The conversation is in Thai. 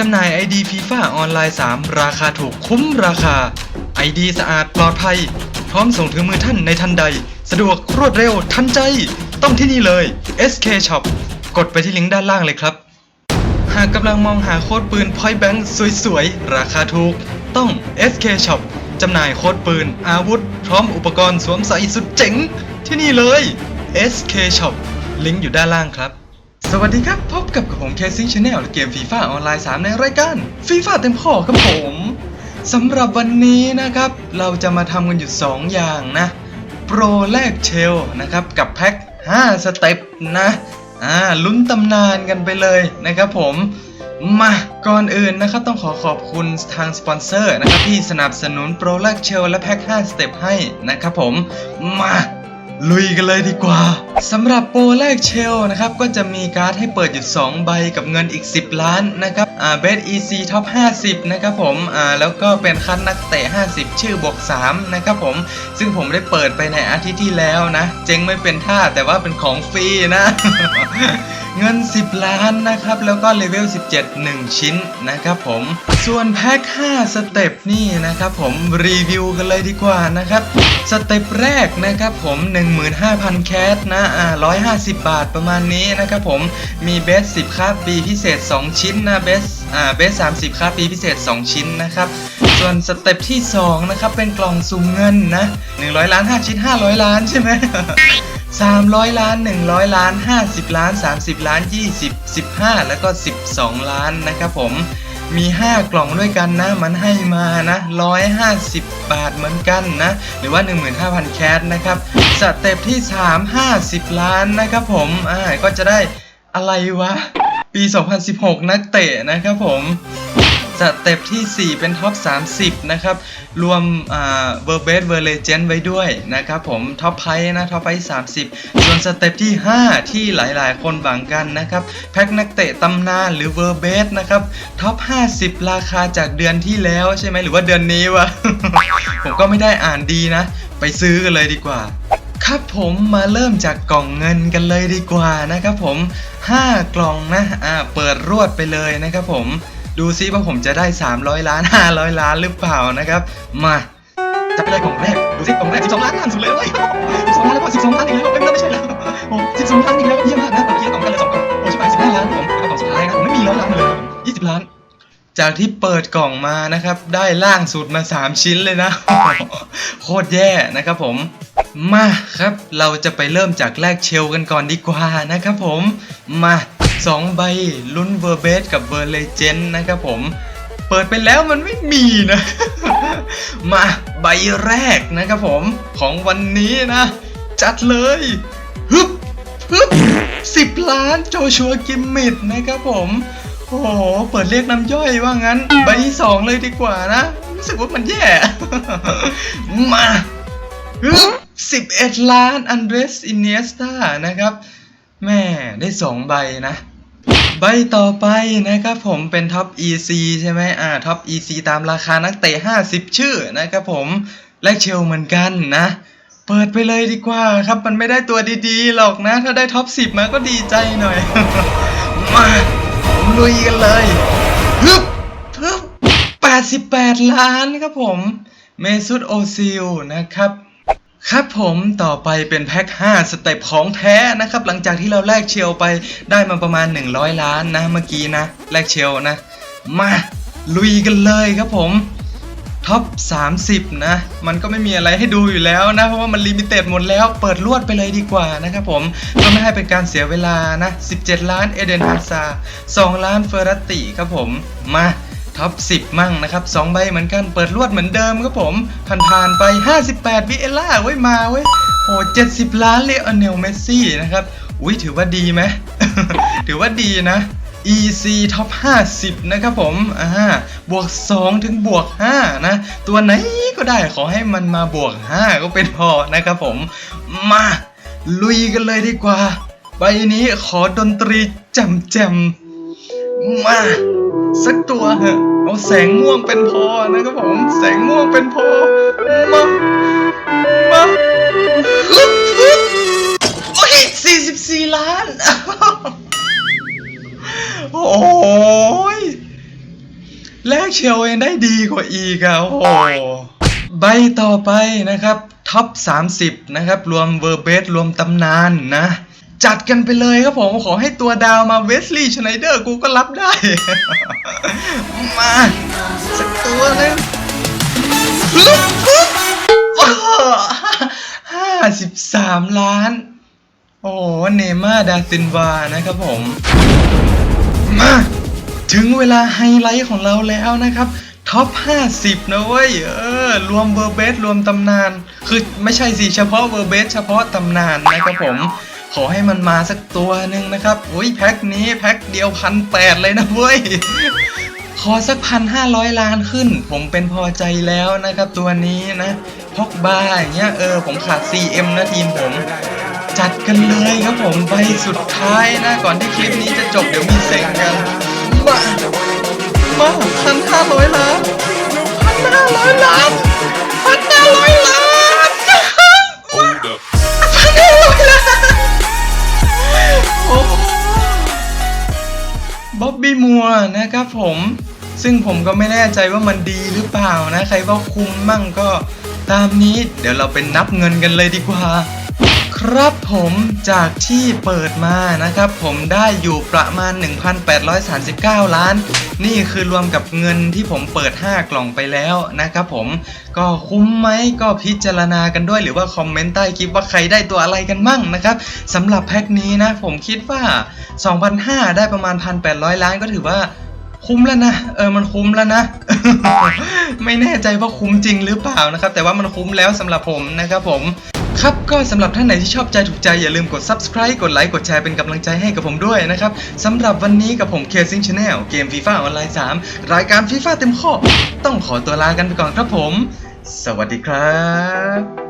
จำหน่าย ID FIFA ออนไลน์ 3 ราคาถูกคุ้มราคา ID สะอาดปลอดภัย พร้อมส่งถึงมือท่านในทันใด สะดวกรวดเร็วทันใจ ต้องที่นี่เลย SK Shop กดไปที่ลิงก์ด้านล่างเลยครับ หากกำลังมองหาโค้ดปืน Point Blank สวยๆ ราคาถูก ต้อง SK Shop จำหน่ายโค้ดปืน อาวุธ พร้อมอุปกรณ์สวมใส่สุดเจ๋ง ที่นี่เลย SK Shop ลิงก์อยู่ด้านล่างครับ สวัสดีครับ พบกับกับผม Casing Channel และเกม FIFA ออนไลน์ 3 ในรายการ FIFA เต็มข้อครับผมสำหรับวันนี้นะครับ เราจะมาทำกันอยู่ 2 อย่างนะ โปรแลกเชลนะครับ กับแพ็ค 5 สเต็ปนะ อ่า ลุ้นตำนานกันไปเลยนะครับผมมาก่อนอื่นนะครับต้องขอขอบคุณทางสปอนเซอร์นะครับที่สนับสนุนโปรแลกเชลและแพ็ค 5 สเต็ปให้นะครับผมมา ลุยกันเลยดีกว่าสำหรับโปรแรกเชลนะครับก็จะมีการ์ดให้เปิดอยู่ 2 ใบกับเงินอีก 10 ล้านนะครับอ่าเบสอีซีท็อป50 นะครับผมอ่าแล้วก็เป็นคัดนักเตะ 50 ชื่อบวก 3 นะครับผม ซึ่งผมได้เปิดไปในอาทิตย์ที่แล้วนะ เจ๊งไม่เป็นท่าแต่ว่าเป็นของฟรีนะ เงิน 10 ล้านนะครับ แล้วก็เลเวล 17 1 ชิ้นนะครับผม ส่วนแพ็ค 5 สเต็ปนี่นะครับผมรีวิวกันเลยดีกว่านะครับ สเต็ปแรกนะครับผม 15,000 แคสนะอ่า150 บาทประมาณนี้นะครับผม มีเบส 10 ค่าปีพิเศษ 2 ชิ้นนะเบสอ่าเบส 30 ค่าปีพิเศษ 2 ชิ้นนะครับส่วนสเต็ปที่2นะครับเป็นกล่องสุ่มเงินนะ 100 ล้าน 5 ชิ้น 500 ล้านใช่ไหม 300 ล้าน 100 ล้าน 50 ล้าน 30 ล้าน 20 15 แล้วก็ 12 ล้านนะครับผมมี 5 กล่องด้วยกันนะ มันให้มานะ 150 บาทเหมือนกันนะ หรือว่า 15,000 แคสนะครับ สเต็ปที่ 3 50 ล้านนะครับผม อ่า ก็จะได้อะไรวะ ปี 2016 นักเตะนะครับผม สเต็ปที่ 4 เป็นท็อป 30 นะครับ รวมเวอร์เบสเวอร์เลเจนไว้ด้วยนะครับผมท็อปไพนะท็อปไพ30ส่วนสเต็ปที่ 5 ที่หลายๆ คนหวังกันนะครับ แพ็คนักเตะตำนานหรือเวอร์เบสนะครับท็อป 50 ราคาจากเดือนที่แล้วใช่ไหมหรือว่าเดือนนี้วะ ผมก็ไม่ได้อ่านดีนะ ไปซื้อกันเลยดีกว่าครับผมมาเริ่มจากกล่องเงินกันเลยดีกว่านะครับผม 5 กล่องนะอ่าเปิดรวดไปเลยนะครับผม ดูซิว่าผมจะได้ 300 ล้าน 500 ล้านหรือเปล่านะครับ มาจับไปเลยกล่องแรก ดูซิกล่องแรก 12 ล้านล้านสุดเลยเว้ย12ล้านแล้วก็12ล้านอีกแล้วเอ้ยไม่ใช่แล้วโอ้12ล้านอีกแล้วเยี่ยมมากนะเปิดทีละกล่องกันเลยสองกล่องโอ้ชิบหาย15ล้านผมกล่องสุดท้ายนะผมไม่มีแล้วล้านเลยผม20 ล้าน จากที่เปิดกล่องมานะครับ ได้ล่างสุดมา 3 ชิ้นเลยนะโคตรแย่นะครับผมมาครับเราจะไปเริ่มจากแรกเชลกันก่อนดีกว่านะครับผมมา 2 ใบลุ้นเวอร์เบสกับเวอร์เลเจนนะครับผม เปิดไปแล้วมันไม่มีนะ มาใบแรกนะครับผมของวันนี้นะ จัดเลยฮึบฮึบสิบล้านโจชัวกิมมิดนะครับผมโอ้โห เปิดเรียกน้ำย่อยว่างั้น ใบที่สองเลยดีกว่านะ รู้สึกว่ามันแย่ มาสิบเอ็ดล้านอันเดรสอินเนสตานะครับ แม่ได้สองใบนะ ใบต่อไปนะครับผมเป็นท็อป EC ใช่ไหมอ่าท็อป EC ตามราคานักเตะ 50 ชื่อนะครับผมและเชลเหมือนกันนะ เปิดไปเลยดีกว่าครับมันไม่ได้ตัวดีๆหรอกนะ ถ้าได้ท็อป 10 มาก็ดีใจหน่อย มาลุยกันเลยฮึบฮึบ88 ล้านครับผม เมซุตโอซิลนะครับ ครับผมต่อไปเป็นแพ็ค 5 สเต็ปของแท้นะครับ หลังจากที่เราแลกเชลไปได้มาประมาณ 100 ล้านนะเมื่อกี้นะแลกเชลนะ มาลุยกันเลยครับผมท็อป 30 นะ มันก็ไม่มีอะไรให้ดูอยู่แล้วนะ เพราะว่ามันลิมิเต็ดหมดแล้ว เปิดลวดไปเลยดีกว่านะครับผมเพื่อไม่ให้เป็นการเสียเวลานะ 17 ล้านเอเดนฮาซา2ล้านเฟอร์รัตติครับผมมา ท็อป 10 มั่งนะครับ 2 ใบเหมือนกันเปิดลวดเหมือนเดิมครับผมผ่านๆไป 58วิเอล่าไว้มาเว้ยโอ้70ล้านเลอเนลเมสซี่นะครับ อุ้ยถือว่าดีไหม ถือว่าดีนะ EC Top 50 นะครับผม อ่า บวก 2 ถึงบวก 5 นะ ตัวไหนก็ได้ขอให้มันมาบวก 5 ก็เป็นพอนะครับผม มา ลุยกันเลยดีกว่า ใบนี้ขอดนตรีจำจำๆมา สักตัวเหอะ เอาแสงม่วงเป็นพอนะครับผมแสงม่วงเป็นพอมามาฮึบฮึบโอ้ย44ล้าน โอ้ยแลกเชลยังได้ดีกว่าอีกอะโอ้ใบต่อไปนะครับท็อป 30 นะครับ รวมเวอร์เบสรวมตำนานนะ จัดกันไปเลยครับผมขอให้ตัวดาวมาเวสลีย์ชไนเดอร์กูก็รับได้ มาสักตัวหนึงลุกปุ๊บห้าสิบสามล้าน โอ้เนม่าดาซินวานะครับผม มาถึงเวลาไฮไลท์ของเราแล้วนะครับท็อป 50 นะเว้ย เออ รวมเวอร์เบส รวมตำนาน คือไม่ใช่สิ เฉพาะเวอร์เบส เฉพาะตำนานนะครับผม ขอให้มันมาสักตัวหนึ่งนะครับอุ้ยแพ็คนี้แพ็คเดียวพันแปดเลยนะเว้ยขอสักพันห้าร้อยล้านขึ้น ผมเป็นพอใจแล้วนะครับตัวนี้นะพอกบาอย่างเงี้ยเออผมขาด CM นะทีมผม จัดกันเลยครับผมใบสุดท้ายนะ ก่อนที่คลิปนี้จะจบเดี๋ยวมีเซ็งกันมามาพันห้าร้อยล้าน นะครับผมซึ่งผมก็ไม่แน่ใจว่ามันดีหรือเปล่านะ ใครว่าคุ้มมั่งก็ตามนี้ เดี๋ยวเราไปนับเงินกันเลยดีกว่า ครับผมจากที่เปิดมานะครับ ผมได้อยู่ประมาณ 1,839 ล้าน นี่คือรวมกับเงินที่ผมเปิด 5 กล่องไปแล้วนะครับผมก็คุ้มไหมก็พิจารณากันด้วยหรือว่าคอมเมนต์ใต้คลิปว่าใครได้ตัวอะไรกันมั่งนะครับสำหรับแพ็คนี้นะ ผมคิดว่า 2,500 ได้ประมาณ 1,800 ล้านก็ถือว่าคุ้มแล้วนะ เออ มันคุ้มแล้วนะ ไม่แน่ใจว่าคุ้มจริงหรือเปล่านะครับ แต่ว่ามันคุ้มแล้วสำหรับผมนะครับผม ครับก็สำหรับท่านไหนที่ชอบใจถูกใจอย่าลืมกด subscribe กดไลค์กดแชร์เป็นกำลังใจให้กับผมด้วยนะครับสำหรับวันนี้กับผมเคซิงชาแนลเกมฟีฟ่าออนไลน์ 3 รายการฟีฟ่าเต็มข้อ ต้องขอตัวลากันไปก่อนครับผม สวัสดีครับ